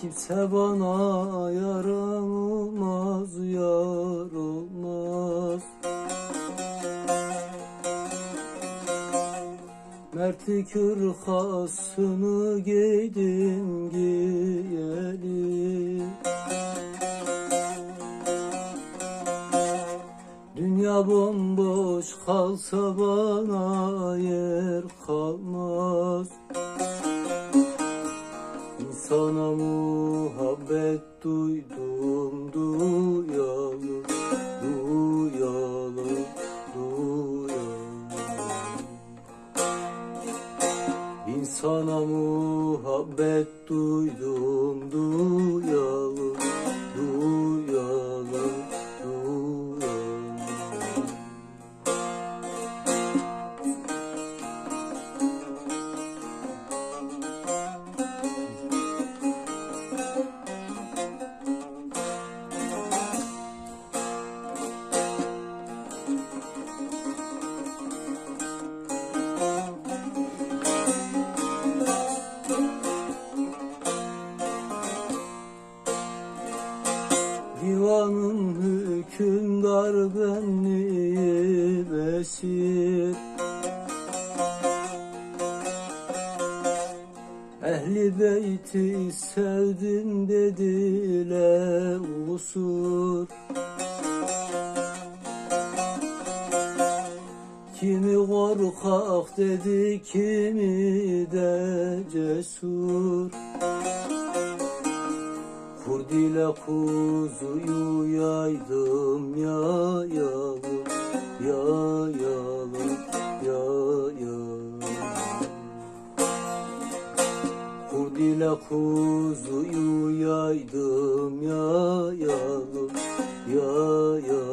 Kimse bana yar olmaz, yar olmaz Mertlik hırkasını giydim giyeli. Dünya bomboş kalsa bana yer kalmaz İnsana muhabbet duydum duyalı duyalı duyalı. İnsana muhabbet duydum duyalı Divanın hükümdar benliği besir Ehli beyti sevdim dediler usul. Kimi korkak dedi kimi de cesur Kurd ile kuzuyu yaydım ya yalı ya yalı ya yalı Kurd ile kuzuyu yaydım ya yalı ya yalı